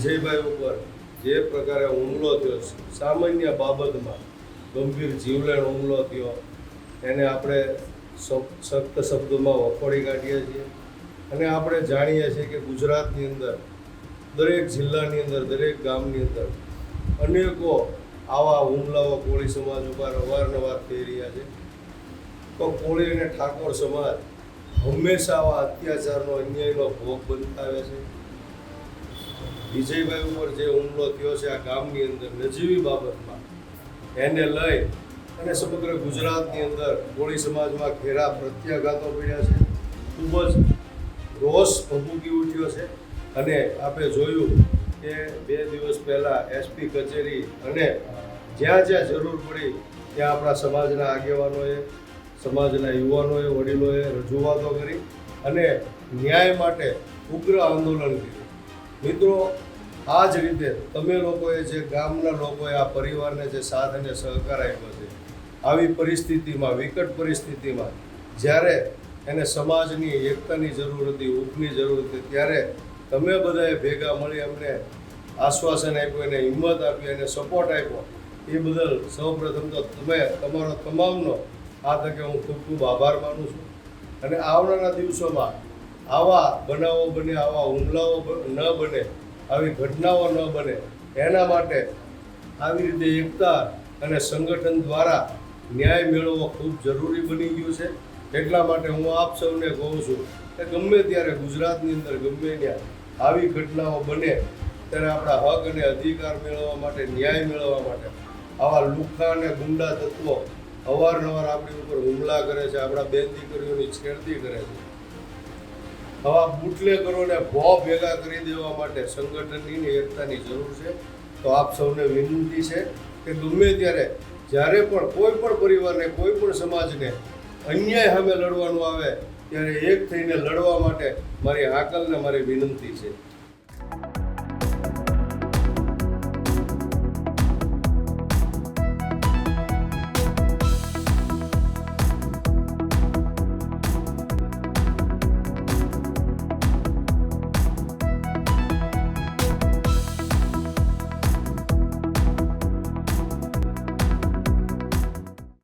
વિજયભાઈ ઉપર જે પ્રકારે હુમલો થયો, સામાન્ય બાબતમાં ગંભીર જીવલેણ હુમલો થયો, એને આપણે સખ્ત શબ્દોમાં વખોડી કાઢીએ છીએ. અને આપણે જાણીએ છીએ કે ગુજરાતની અંદર, દરેક જિલ્લાની અંદર, દરેક ગામની અંદર અનેકો આવા હુમલાઓ કોળી સમાજ ઉપર અવારનવાર થઈ રહ્યા છે. તો કોળી અને ઠાકોર સમાજ હંમેશા આવા અત્યાચારનો, અન્યાયનો ભોગ બનતા આવે છે. વિજયભાઈ ઉપર જે હુમલો થયો છે આ ગામની અંદર, નજીવી બાબતમાં, એને લઈ અને સમગ્ર ગુજરાતની અંદર કોળી સમાજમાં ઘેરા પ્રત્યાઘાતો પડ્યા છે. ખૂબ જ રોષ ભભૂકી ઉઠ્યો છે. અને આપણે જોયું કે બે દિવસ પહેલાં એસપી કચેરી અને જ્યાં જ્યાં જરૂર પડી, ત્યાં આપણા સમાજના આગેવાનોએ, સમાજના યુવાનોએ, વડીલોએ રજૂઆતો કરી અને ન્યાય માટે ઉગ્ર આંદોલન કર્યું. મિત્રો આ જ રીતે તમે લોકોએ જે ગામના લોકોએ આ પરિવારને જે સાથ અને સહકાર આપ્યો છે, આવી પરિસ્થિતિમાં, વિકટ પરિસ્થિતિમાં, જ્યારે એને સમાજની એકતાની જરૂર હતી ઊભની જરૂર હતી, ત્યારે તમે બધાએ ભેગા મળી અમને આશ્વાસન આપ્યું એને હિંમત આપી અને સપોર્ટ આપ્યો. એ બદલ સૌપ્રથમ તો તમે, તમારો તમામનો આ તકે હું ખૂબ ખૂબ આભાર માનું છું. અને આવનારા દિવસોમાં આવા બનાવો બને, આવા હુમલાઓ ન બને આવી ઘટનાઓ ન બને. એના માટે આવી રીતે એકતા અને સંગઠન દ્વારા ન્યાય મેળવવો ખૂબ જરૂરી બની ગયું છે. એટલા માટે હું આપ સૌને કહું છું કે ગમે ત્યારે ગુજરાતની અંદર ગમે ત્યાં આવી ઘટનાઓ બને, ત્યારે આપણા હક અને અધિકાર મેળવવા માટે, ન્યાય મેળવવા માટે આવા લુખ્ખા અને ગુંડા તત્વો અવારનવાર આપણી ઉપર હુમલા કરે છે, આપણા બેન દીકરીઓની છેડતી કરે છે. આવા બુટલેગરોને ભો ભેગા કરી દેવા માટે સંગઠનની એકતાની જરૂર છે. તો આપ સૌને વિનંતી છે કે ગમે ત્યારે જ્યારે પણ કોઈ પણ પરિવારને, કોઈ પણ સમાજને અન્યાય સામે લડવાનું આવે, ત્યારે એક થઈને લડવા માટે મારી હાકલને મારી વિનંતી છે.